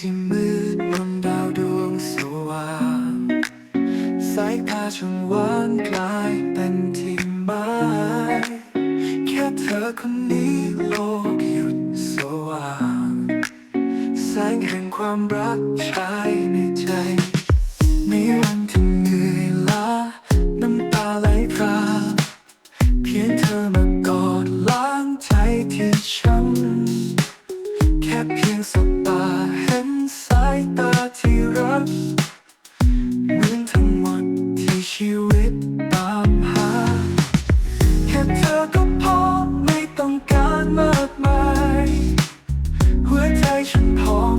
ที่มืดมนดาวดวงสว่างสายตาช่างหวานกลายเป็นที่หมายแค่เธอคนนี้โลกหยุดสว่างแสงแห่งความรักชายในใจไม่วัน ตามหา แค่เธอก็พอไม่ต้องการมากมาย หัวใจฉันพร้อม